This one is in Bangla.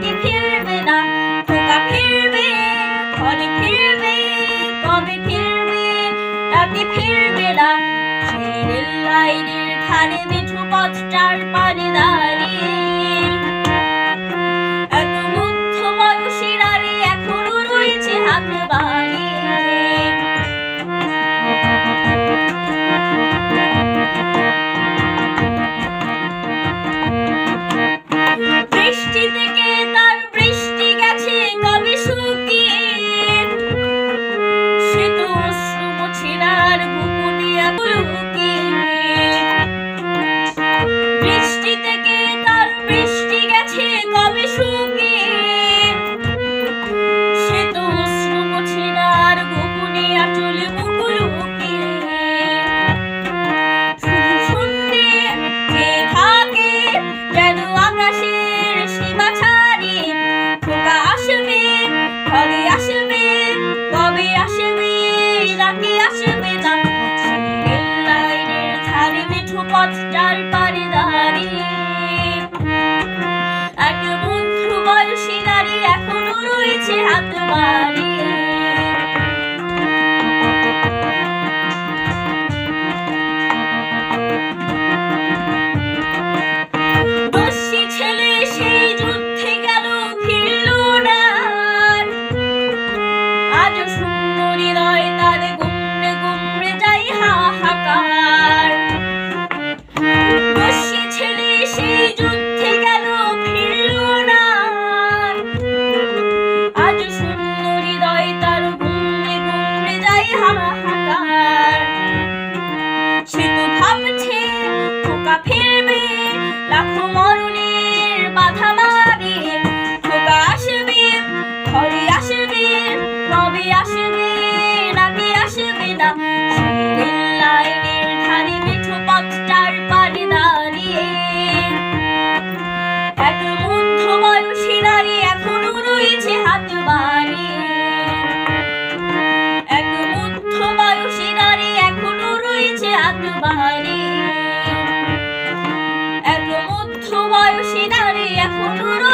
থেকে ফিরবে না? খোকা ফিরবে ঘরে ফিরবে, কবে ফিরবে? রাতে ফিরবে লাইনের ধারে মিঠু পথটার পানে দাঁড়িয়ে। মুক্ত বাহারি এক মধ্য বয়সী নারী এখনও